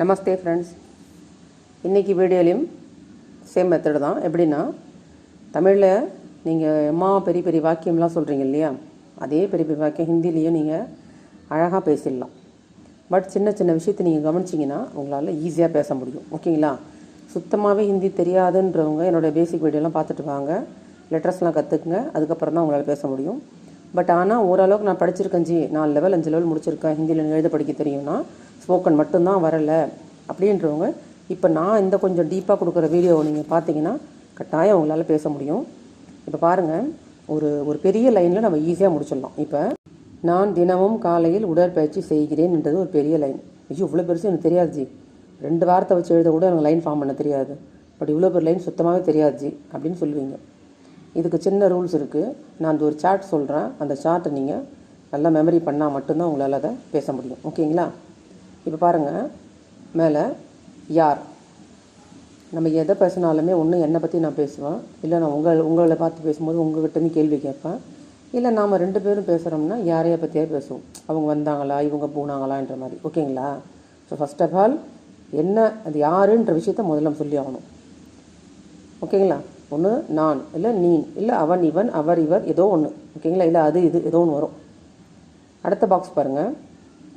நமஸ்தே friends இன்றைக்கி வீடியோலையும் same method தான். எப்படின்னா தமிழில் நீங்கள் அம்மா பெரிய பெரிய வாக்கியம்லாம் சொல்கிறீங்க இல்லையா? அதே பெரிய பெரிய வாக்கியம் ஹிந்திலேயும் நீங்கள் அழகாக பேசிடலாம். பட் சின்ன சின்ன விஷயத்தை நீங்கள் கவனிச்சிங்கன்னா உங்களால் ஈஸியாக பேச முடியும். ஓகேங்களா? சுத்தமாகவே ஹிந்தி தெரியாதுன்றவங்க என்னோடய பேசிக் வீடியோலாம் பார்த்துட்டு வாங்க. லெட்டர்ஸ்லாம் கற்றுக்குங்க அதுக்கப்புறம் தான் உங்களால் பேச முடியும். பட் ஆனால் ஓரளவுக்கு நான் படிச்சிருக்கேன் ஜி. நாலு லெவல் அஞ்சு லெவல் முடிச்சிருக்கேன். ஹிந்தியில் எழுத படிக்க தெரியும்னா ஸ்போக்கன் மட்டும்தான் வரலை அப்படின்றவங்க இப்போ நான் இந்த கொஞ்சம் டீப்பாக கொடுக்குற வீடியோவை நீங்கள் பார்த்தீங்கன்னா கட்டாயம் உங்களால் பேச முடியும். இப்போ பாருங்கள் ஒரு ஒரு பெரிய லைனில் நம்ம ஈஸியாக முடிச்சிடலாம். இப்போ நான் தினமும் காலையில் உடற்பயிற்சி செய்கிறேன்ன்றது ஒரு பெரிய லைன். ஐயோ இவ்வளோ பெருசு எனக்கு தெரியாது ஜி. ரெண்டு வாரத்தை வச்சு எழுத கூட எனக்கு லைன் ஃபார்ம் பண்ண தெரியாது. பட் இவ்வளோ பெரிய லைன் சுத்தமாகவே தெரியாது ஜி அப்படின்னு சொல்லுவீங்க. இதுக்கு சின்ன ரூல்ஸ் இருக்குது நான் அந்த ஒரு சார்ட் சொல்கிறேன் அந்த சார்ட்டை நீங்கள் நல்லா மெமரி பண்ணால் மட்டும்தான் உங்களால் அதை பேச முடியும். ஓகேங்களா? இப்போ பாருங்கள் மேலே யார்? நம்ம எதை பேசினாலுமே ஒன்று என்னை பற்றி நான் பேசுவேன். இல்லை நான் உங்கள் உங்களை பார்த்து பேசும்போது உங்கள்கிட்டருந்து கேள்வி கேட்பேன். இல்லை நாம் ரெண்டு பேரும் பேசுகிறோம்னா யாரையை பற்றியே பேசுவோம். அவங்க வந்தாங்களா இவங்க போனாங்களான்ற மாதிரி. ஓகேங்களா? ஸோ ஃபஸ்ட் ஆஃப் ஆல் என்ன அது யாருன்ற விஷயத்த முதல்ல சொல்லி ஆகணும். ஓகேங்களா? ஒன்று நான். இல்லை நீ இல்லை அவன் இவன் அவர் இவர் ஏதோ ஒன்று ஓகேங்களா? இல்லை அது இது ஏதோ ஒன்று வரும். அடுத்த பாக்ஸ் பாருங்கள்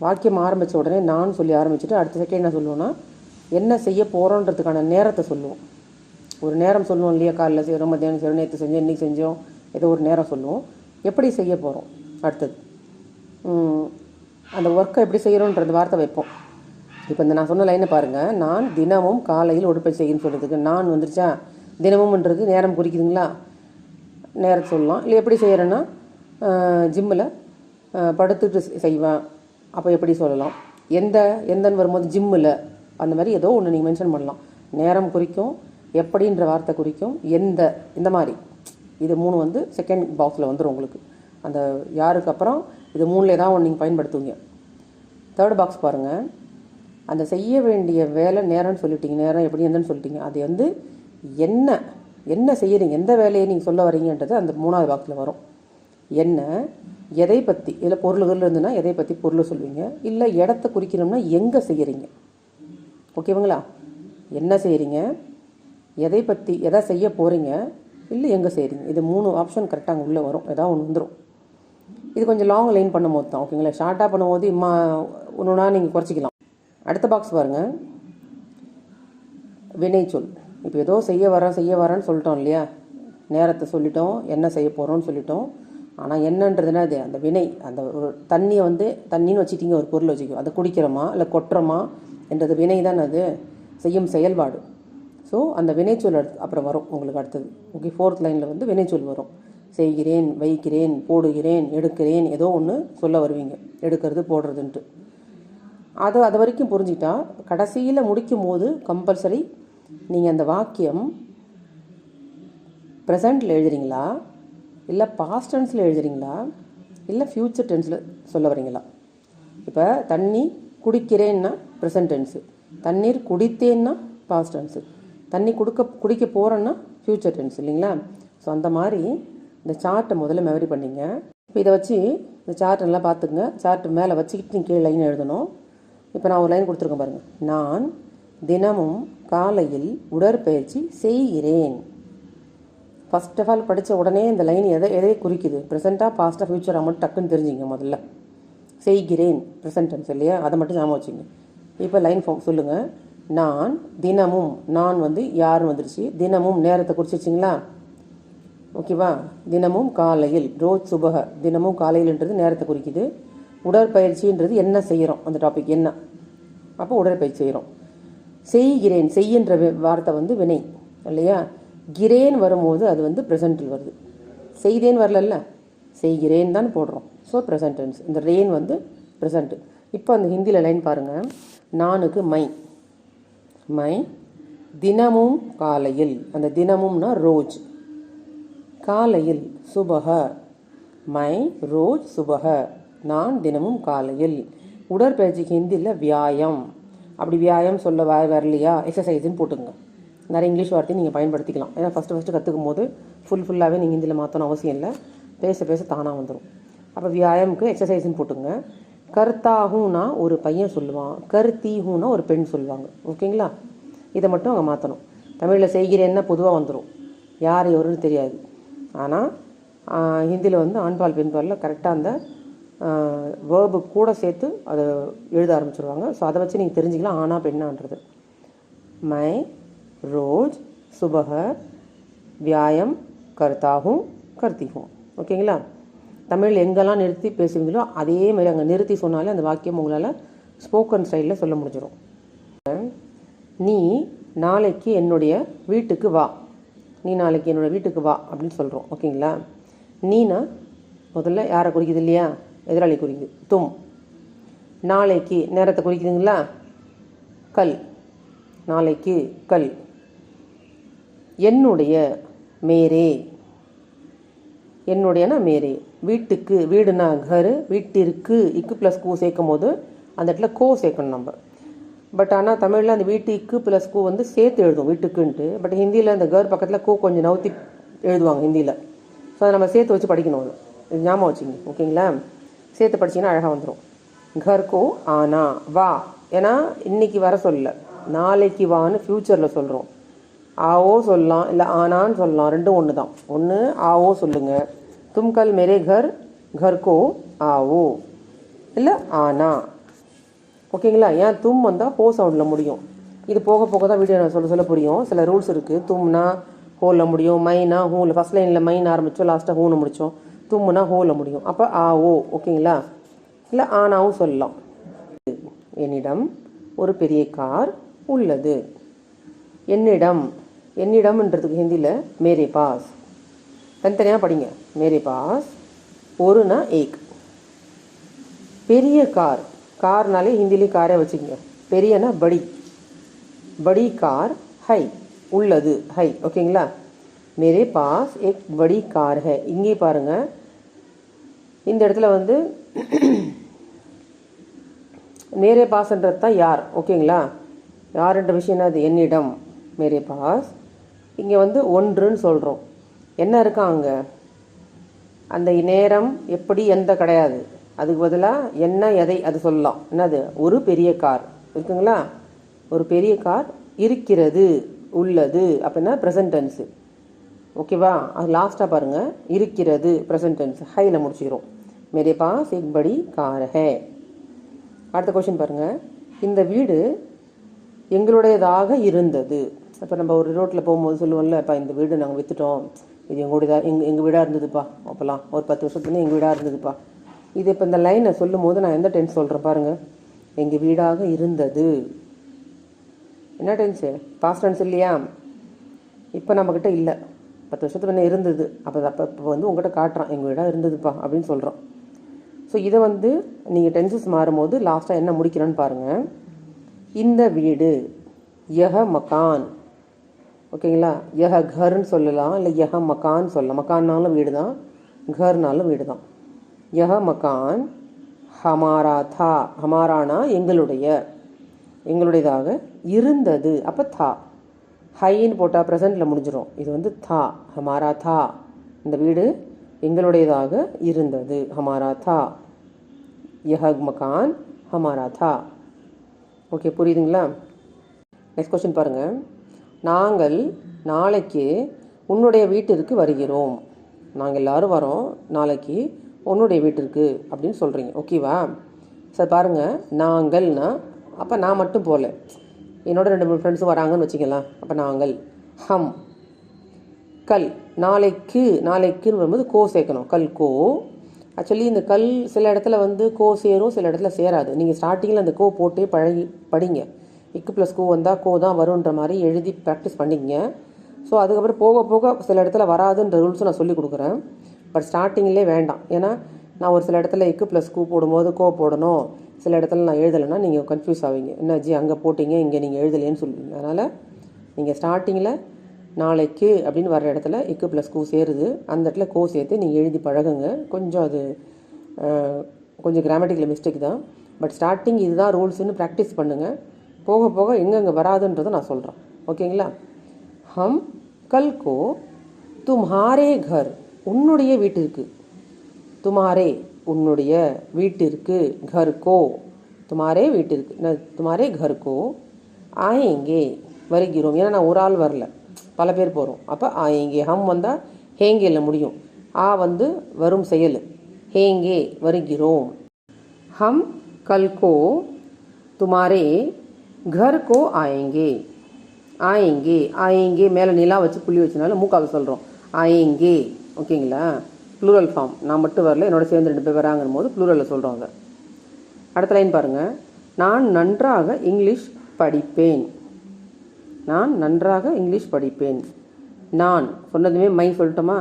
வாக்கியம் ஆரம்பித்த உடனே நான் சொல்லி ஆரம்பிச்சுட்டு அடுத்த செகண்ட் என்ன சொல்லுவோன்னா என்ன செய்ய போகிறோன்றதுக்கான நேரத்தை சொல்லுவோம். ஒரு நேரம் சொல்லுவோம் இல்லையா காலைல செய்கிறோம் மத்தியானம் செய்கிறோம் நேற்று செஞ்சோம் இன்றைக்கி செஞ்சோம் ஏதோ ஒரு நேரம் சொல்லுவோம். எப்படி செய்ய போகிறோம் அடுத்தது. அந்த ஒர்க்கை எப்படி செய்கிறோன்றது வார்த்தை வைப்போம். இப்போ இந்த நான் சொன்ன லைனை பாருங்கள் நான் தினமும் காலையில் உடற்பயிற்சி செய்யணும்னு சொல்கிறதுக்கு நான் வந்துருச்சா? தினமும்ன்றது நேரம் குறிக்குதுங்களா? நேரத்தை சொல்லலாம். இல்லை எப்படி செய்கிறேன்னா ஜிம்மில் படுத்துட்டு செ- செய்வேன். அப்போ எப்படி சொல்லலாம்? எந்த எந்தன் வரும்போது ஜிம்மில் அந்த மாதிரி ஏதோ ஒன்று நீங்கள் மென்ஷன் பண்ணலாம். நேரம் குறிக்கும் எப்படின்ற வார்த்தை குறிக்கும் எந்த இந்த மாதிரி. இது மூணு வந்து செகண்ட் பாக்ஸில் வந்துடும் உங்களுக்கு. அந்த யாருக்கு அப்புறம் இது மூணில் ஏதாவது ஒன்று நீங்கள் பயன்படுத்துவீங்க. தேர்ட் பாக்ஸ் பாருங்கள் அந்த செய்ய வேண்டிய வேலை நேரம்னு சொல்லிட்டீங்க. நேரம் எப்படி என்னன்னு சொல்லிட்டீங்க. அது வந்து என்ன என்ன செய்யறீங்க எந்த வேலையை நீங்கள் சொல்ல வரீங்கன்றது அந்த மூணாவது பாக்ஸில் வரும். என்ன? எதை பற்றி இதில் பொருள்கள் இருந்துன்னா எதை பற்றி பொருளை சொல்லுவீங்க இல்லை இடத்த குறிக்கணும்னா எங்கே செய்கிறீங்க ஓகேவுங்களா? என்ன செய்கிறீங்க எதை பற்றி எதை செய்ய போகிறீங்க இல்லை எங்கே செய்கிறீங்க இது மூணு ஆப்ஷன் கரெக்டாக அங்கே உள்ளே வரும். ஏதாவது ஒன்று வந்துடும் இது கொஞ்சம் லாங் லைன் பண்ணும்போது தான் ஓகேங்களா? ஷார்ட்டாக பண்ணும்போது இம்மா ஒன்றுனா நீங்கள் குறைச்சிக்கலாம். அடுத்த பாக்ஸ் பாருங்கள் சொல். இப்போ ஏதோ செய்ய வரேன் செய்ய வரேன்னு சொல்லிட்டோம் இல்லையா? நேரத்தை சொல்லிட்டோம் என்ன செய்ய போகிறோம்னு சொல்லிட்டோம். ஆனால் என்னன்றதுனா அது அந்த வினை அந்த ஒரு தண்ணியை வந்து தண்ணின்னு வச்சுட்டீங்க ஒரு பொருள் வச்சுக்கோ. அதை குடிக்கிறோமா இல்லை கொட்டுறோமா என்றது வினை தான் அது செய்யும் செயல்பாடு. ஸோ அந்த வினைச்சொல் அடுத்து அப்புறம் வரும் உங்களுக்கு அடுத்தது. ஓகே ஃபோர்த் லைனில் வந்து வினைச்சொல் வரும். செய்கிறேன் வைக்கிறேன் போடுகிறேன் எடுக்கிறேன் ஏதோ ஒன்று சொல்ல வருவீங்க. எடுக்கிறது போடுறதுன்ட்டு. அது அது வரைக்கும் புரிஞ்சிட்டா கடைசியில் முடிக்கும் போது கம்பல்சரி நீங்கள் அந்த வாக்கியம் ப்ரெசண்டில் எழுதுறீங்களா? இல்லை பாஸ்ட் டென்ஸில் எழுதுறீங்களா? இல்லை ஃப்யூச்சர் டென்ஸில் சொல்ல வரீங்களா இப்போ தண்ணி குடிக்கிறேன்னா ப்ரெசன்ட் டென்ஸு தண்ணீர் குடித்தேன்னா பாஸ்ட் டென்ஸு தண்ணி கொடுக்க குடிக்க போகிறேன்னா ஃப்யூச்சர் டென்ஸ் இல்லைங்களா? ஸோ அந்த மாதிரி இந்த சார்ட்டை முதல்ல மெமரி பண்ணிங்க. இப்போ இதை வச்சு இந்த சார்ட் நல்லா பார்த்துக்குங்க. சார்ட் மேலே வச்சுக்கிட்டு நீங்கள் கீழே லைன் எழுதணும். இப்போ நான் ஒரு லைன் கொடுத்துருக்கேன் பாருங்கள் நான் தினமும் காலையில் உடற்பயிற்சி செய்கிறேன். ஃபர்ஸ்ட் ஆஃப் ஆல் படித்த உடனே இந்த லைன் எதை எதை குறிக்குது? ப்ரெசென்ட்டாக பாஸ்ட்டாக ஃபியூச்சராக மட்டும் டக்குன்னு தெரிஞ்சுங்க முதல்ல. செய்கிறேன் ப்ரெசன்ட் இல்லையா? அதை மட்டும் ஞாபகம் வச்சுங்க. இப்போ லைன் ஃபார்ம் சொல்லுங்கள் நான் தினமும் நான் வந்து யார் வந்துருச்சு? தினமும் நேரத்தை குறிச்சிச்சிங்களா ஓகேவா தினமும் காலையில் ரோஜ் சுபக. தினமும் காலையில்ன்றது நேரத்தை குறிக்குது. உடற்பயிற்சின்றது என்ன செய்கிறோம் அந்த டாபிக் என்ன? அப்போ உடற்பயிற்சி செய்கிறோம் செய்கிறேன் செய்கின்ற வார்த்தை வந்து வினை இல்லையா? கிரேன் வரும்போது அது வந்து ப்ரெசண்டில் வருது. செய்தேன் வரலல்ல? செய்கிறேன் தான் போடுறோம். ஸோ ப்ரெசன்டென்ஸ் இந்த ரெயின் வந்து ப்ரெசண்ட்டு இப்போ அந்த ஹிந்தியில் லைன் பாருங்கள் நானுக்கு மை. மை தினமும் காலையில். அந்த தினமும்னா ரோஜ். காலையில் சுபக. மை ரோஜ் சுபக. நான் தினமும் காலையில். உடற்பயிற்சிக்கு ஹிந்தியில் வியாயம். அப்படி வியாயம் சொல்ல வ வரலையா? எக்ஸசைஸ்ன்னு போட்டுங்க நிறைய இங்கிலீஷ் வார்த்தையும் நீங்கள் பயன்படுத்திக்கலாம். ஏன்னா ஃபஸ்ட்டு ஃபஸ்ட்டு கற்றுக்கும் போது ஃபுல் ஃபுல்லாகவே நீங்கள் ஹிந்தியில் மாற்றணும் அவசியம் இல்லை. பேச பேச தானாக வந்துடும் அப்போ வியாயமுக்கு எக்ஸசைஸ்ன்னு போட்டுங்க கர்த்தாகும்னா ஒரு பையன் சொல்லுவான். கருத்தீஹுன்னா ஒரு பெண் சொல்லுவாங்க. ஓகேங்களா இதை மட்டும் அவங்க மாற்றணும் தமிழில் செய்கிறேன்னா பொதுவாக வந்துடும் யார் எவருன்னு தெரியாது. ஆனால் ஹிந்தியில் வந்து ஆண்பால் பெண்பாலில் கரெக்டாக அந்த வேர்பு கூட சேர்த்து அதை எழுத ஆரம்பிச்சிருவாங்க. ஸோ அதை வச்சு நீங்கள் தெரிஞ்சுக்கலாம். ஆனா பெண்ணான்றது. மை ரோஜ் சுபக வியாயம் கருத்தாகும் கருத்திகும் ஓகேங்களா தமிழ் எங்கெல்லாம் நிறுத்தி பேசுவீங்களோ அதே மாதிரி அங்கே நிறுத்தி சொன்னாலே அந்த வாக்கியம் உங்களால் ஸ்போக்கன் ஸ்டைலில் சொல்ல முடிஞ்சிடும் நீ நாளைக்கு என்னுடைய வீட்டுக்கு வா. நீ நாளைக்கு என்னோட வீட்டுக்கு வா அப்படின்னு சொல்கிறோம் ஓகேங்களா? நீனா? முதல்ல யாரை குறிக்குது இல்லையா? எதிராளி குறிக்குது. தும். நாளைக்கு நேரத்தை குறிக்குதுங்களா? கல். நாளைக்கு கல். என்னுடைய மேரே. என்னுடையனா மேரே. வீட்டுக்கு வீடுனா கரு வீட்டிற்கு இக்கு ப்ளஸ் கூ சேர்க்கும் போது அந்த இடத்துல கோ சேர்க்கணும் நம்ம. பட் ஆனால் தமிழில் அந்த வீட்டுக்கு ப்ளஸ் கூ வந்து சேர்த்து எழுதும் வீட்டுக்குன்ட்டு. பட் ஹிந்தியில் அந்த கர் பக்கத்தில் கோ கொஞ்சம் நவுத்தி எழுதுவாங்க ஹிந்தியில் ஸோ அதை நம்ம சேர்த்து வச்சு படிக்கணும் அது. இது ஞாபகம் வச்சுங்க ஓகேங்களா? சேர்த்து படிச்சிங்கன்னா அழகாக வந்துடும் கர் கோ ஆனா வா. ஏன்னா இன்னைக்கு வர சொல்லல நாளைக்கு வான்னு ஃப்யூச்சரில் சொல்கிறோம் ஆவோ சொல்லலாம் இல்லை ஆனான்னு சொல்லலாம். ரெண்டும் ஒன்று தான் ஒன்று ஆவோ சொல்லுங்கள் தும்கல் மேரே கர் கர்கோ ஆவோ. இல்லை ஆனா. ஓகேங்களா? ஏன் தும் வந்தால் போ சவுண்டில் முடியும்? இது போக போக தான் வீடியோ நான் சொல்ல சொல்ல புரியும். சில ரூல்ஸ் இருக்குது தும்னா ஹோல முடியும். மைனா ஹூவில் ஃபஸ்ட் லைனில் மைன் ஆரம்பித்தோம் லாஸ்ட்டாக ஹூனு முடித்தோம் தும்முனா ஹோல முடியும். அப்போ ஆ ஓ ஓகேங்களா? இல்லை ஆனாவும் சொல்லலாம். என்னிடம் ஒரு பெரிய கார் உள்ளது. என்னிடம் என்னிடம்ன்றதுக்கு ஹிந்தியில் மேரே பாஸ். தனித்தனியாக படிங்க. மேரே பாஸ் ஒருனா ஏக். பெரிய கார். கார்னாலே ஹிந்திலே காரே வச்சுக்கோங்க. பெரியனா படி. படி கார் ஹை. உள்ளது ஹை. ஓகேங்களா? மேரே பாஸ் ஏக் படி கார் ஹை. இங்கே பாருங்கள் இந்த இடத்துல வந்து மேரே பாஸ்ன்றது தான் யார்? ஓகேங்களா? யாருன்ற விஷயம் என்னது? என்னிடம். மேரே பாஸ் இங்கே வந்து ஒன்றுன்னு சொல்கிறோம் என்ன இருக்கா அங்கே? அந்த நேரம் எப்படி எந்த கிடையாது. அதுக்கு பதிலாக என்ன எதை அது சொல்லலாம். என்னது? ஒரு பெரிய கார். இருக்குங்களா? ஒரு பெரிய கார் இருக்கிறது உள்ளது. அப்படின்னா ப்ரெசன்டென்ஸு ஓகேவா அது லாஸ்ட்டாக பாருங்கள் இருக்கிறது ப்ரெசன்டென்ஸ் ஹையில் முடிச்சுக்கிறோம் மேரே பாஸ் எக் படி கார் ஹே அடுத்த கொஷின் பாருங்கள் இந்த வீடு எங்களுடையதாக இருந்தது. இப்போ நம்ம ஒரு ரோட்டில் போகும்போது சொல்லுவோம்ல இப்போ இந்த வீடு நாங்கள் விற்றுட்டோம் இது எங்களுடையதாக எங்கள் எங்கள் வீடாக இருந்ததுப்பா. அப்போல்லாம் ஒரு பத்து வருஷத்துல எங்கள் வீடாக இருந்ததுப்பா. இது இப்போ இந்த லைனை சொல்லும் போது நான் எந்த டென்ஸ் சொல்கிறேன் பாருங்கள் எங்கள் வீடாக இருந்தது. என்ன டென்ஸு பாஸ்ட் டென்ஸ் இல்லையா? இப்போ நம்மக்கிட்ட இல்லை. பத்து வருஷத்துக்கு முன்னே இருந்தது. அப்போ அப்போ இப்போ வந்து உங்கள்கிட்ட காட்டுறான். எங்கள் வீடாக இருந்ததுப்பா. அப்படின்னு சொல்கிறோம் ஸோ இதை வந்து நீங்கள் டென்சஸ் மாறும்போது லாஸ்ட்டாக என்ன முடிக்கிறோன்னு பாருங்கள் இந்த வீடு யஹ மகான். ஓகேங்களா? யஹ கர்னு சொல்லலாம் இல்லை யஹ மகான் சொல்லலாம். மகான்னாலும் வீடு தான் கர்னாலும் வீடு தான் யஹ மகான் ஹமாரா தா ஹமாரானா எங்களுடைய எங்களுடையதாக இருந்தது. அப்போ தா. ஹைன்னு போட்டால் ப்ரெசண்டில் முடிஞ்சிடும் இது வந்து தா ஹமாரா தா இந்த வீடு எங்களுடையதாக இருந்தது. ஹமாரா தா யஹ மகான் ஹமாரா தா ஓகே புரியுதுங்களா? நெக்ஸ்ட் கொஸ்டின் பாருங்கள் நாங்கள் நாளைக்கு உன்னுடைய வீட்டிற்கு வருகிறோம். நாங்கள் எல்லாரும் வரோம். நாளைக்கு உன்னுடைய வீட்டிற்கு அப்படின்னு சொல்கிறீங்க ஓகேவா சார் பாருங்கள் நாங்கள்னா அப்போ நான் மட்டும் போகல என்னோட ரெண்டு மூணு ஃப்ரெண்ட்ஸும் வராங்கன்னு வச்சுக்கலாம் அப்போ நாங்கள். ஹம். கல். நாளைக்கு நாளைக்குன்னு வரும்போது கோ சேர்க்கணும். கல் கோ. ஆக்சுவலி இந்த கல் சில இடத்துல வந்து கோ சேரும் சில இடத்துல சேராது. நீங்கள் ஸ்டார்டிங்கில் அந்த கோ போட்டே பழகி படிங்க. இக்கு ப்ளஸ் கோ வந்தால் கோ தான் வருன்ற மாதிரி எழுதி ப்ராக்டிஸ் பண்ணிக்கங்க. ஸோ அதுக்கப்புறம் போக போக சில இடத்துல வராதுன்ற ரூல்ஸும் நான் சொல்லி கொடுக்குறேன். பட் ஸ்டார்டிங்லேயே வேண்டாம். ஏன்னா நான் ஒரு சில இடத்துல இக்கு ப்ளஸ் கூ போடும்போது கோ போடணும். சில இடத்துல நான் எழுதலைன்னா நீங்கள் கன்ஃபியூஸ் ஆவீங்க. என்ன ஜி அங்கே போட்டிங்க இங்கே நீங்கள் எழுதலைன்னு சொல்லுவீங்க. அதனால் நீங்கள் ஸ்டார்டிங்கில் நாளைக்கு அப்படின்னு வர இடத்துல இக்கு ப்ளஸ் கூ சேருது. அந்த இடத்துல கோ சேர்த்து நீங்கள் எழுதி பழகுங்க. கொஞ்சம் அது கொஞ்சம் கிராமட்டிக்கல் மிஸ்டேக் தான். பட் ஸ்டார்டிங் இதுதான் ரூல்ஸ்னு ப்ராக்டிஸ் பண்ணுங்கள் போக போக எங்கெங்கே வராதுன்றதை நான் சொல்கிறேன் ஓகேங்களா? ஹம் கல்கோ துமாரே கர். உன்னுடைய வீட்டிற்கு. துமாரே உன்னுடைய வீட்டிற்கு கர்கோ. துமாரே வீட்டிற்கு நான் துமாரே கர்கோ. ஆயங்கே வருகிறோம். ஏன்னா நான் ஒரு ஆள் வரல. பல பேர் போகிறோம் அப்போ ஆயங்கே ஹம் வந்தால் ஹேங்கேல முடியும். ஆ வந்து வரும் செயல். ஹேங்கே வருகிறோம். ஹம் கல்கோ துமாரே घर को आएंगे ஆயேங்கே ஆயேங்கே மேலே நிலா வச்சு புள்ளி வச்சனால மூக்காவை சொல்கிறோம் ஆயேங்கே ஓகேங்களா ப்ளூரல் ஃபார்ம் நான் மட்டும் வரல என்னோட சேர்ந்து ரெண்டு பேர் வராங்கிற போது ப்ளூரலில் சொல்கிறோம் அதை அடுத்த லைன் பாருங்கள் நான் நன்றாக இங்கிலீஷ் படிப்பேன் நான் நன்றாக இங்கிலீஷ் படிப்பேன் நான் சொன்னதுமே மை சொல்லட்டுமா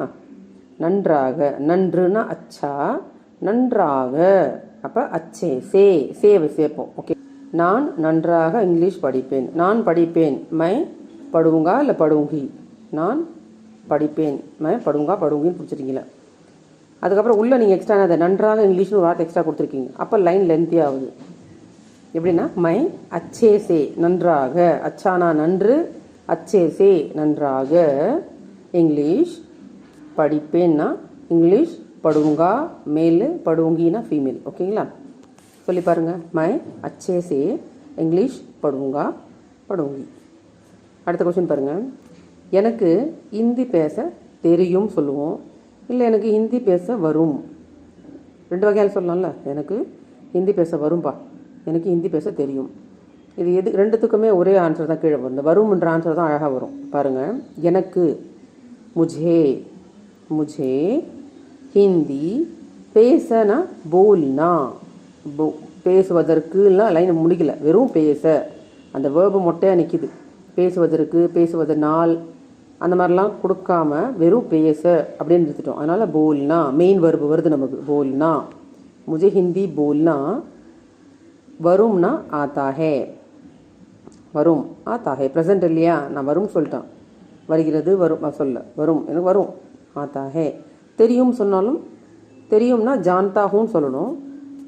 நன்றாக நன்றுனா அச்சா நன்றாக அப்போ அச்சே சே சேவை சேர்ப்போம் ஓகே நான் நன்றாக இங்கிலீஷ் படிப்பேன். நான் படிப்பேன் மை படுவுங்கா இல்லை படுவுங்கி? நான் படிப்பேன் மை படுவுங்கா படுவுங்கின்னு பிடிச்சிருக்கீங்களா? அதுக்கப்புறம் உள்ளே நீங்கள் எக்ஸ்ட்ரா அதை நன்றாக இங்கிலீஷ்னு ஒரு வார்த்தை எக்ஸ்ட்ரா கொடுத்துருக்கீங்க. அப்போ லைன் லென்த்தி ஆகுது. எப்படின்னா மை அச்சே சே நன்றாக. அச்சானா நன்று அச்சே சே நன்றாக. இங்கிலீஷ் படிப்பேன்னா இங்கிலீஷ் படுவுங்கா மேல் படுவுங்கினா ஃபீமேல் ஓகேங்களா? சொல்லி பாருங்க. மை அச்சேசே இங்கிலீஷ் படுவுங்கா படுவுங்கி அடுத்த கொஸ்டின் பாருங்க. எனக்கு ஹிந்தி பேச தெரியும் சொல்லுவோம். இல்லை எனக்கு ஹிந்தி பேச வரும். ரெண்டு வகையால் சொல்லலாம்ல. எனக்கு ஹிந்தி பேச வரும்பா. எனக்கு ஹிந்தி பேச தெரியும். இது எது ரெண்டுத்துக்குமே ஒரே ஆன்சர் தான் கீழே வரும். இந்த வரும்ன்ற ஆன்சர் தான் அழகாக வரும். பாருங்கள் எனக்கு முஜே முஜே ஹிந்தி பேசனா போல்னா. பேசுவதற்குலாம் லைன் முடிக்கல. வெறும் பேச. அந்த வேர்பு மொட்டையாக நிற்கிது பேசுவதற்கு பேசுவதனால் அந்த மாதிரிலாம் கொடுக்காம வெறும் பேச அப்படின்னு எடுத்துட்டோம். அதனால் போல்னா மெயின் வர்பு வருது நமக்கு. போல்னா முஜஹிந்தி போல்னா வரும்னா ஆத்தா ஹே வரும் ஆத்தா ஹே ப்ரெசன்ட் இல்லையா? நான் வரும் சொல்லிட்டேன். வருகிறது வரும். நான் சொல்ல வரும். எனக்கு வரும். ஆத்தா ஹே தெரியும் சொன்னாலும் தெரியும்னா ஜான்தா சொல்லணும்.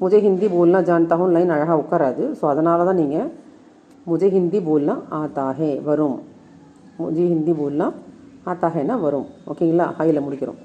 मुझे ஹிந்தி बोलना जानता हूँ லைன் அழகாக உட்காராது ஸோ அதனால தான் நீங்கள் முஜே ஹிந்தி போல்னா ஆத்தாஹே வரும் முஜே ஹிந்தி போல்னா ஆத்தாஹேனா வரும் ஓகேங்களா ஹையில் முடிக்கிறோம்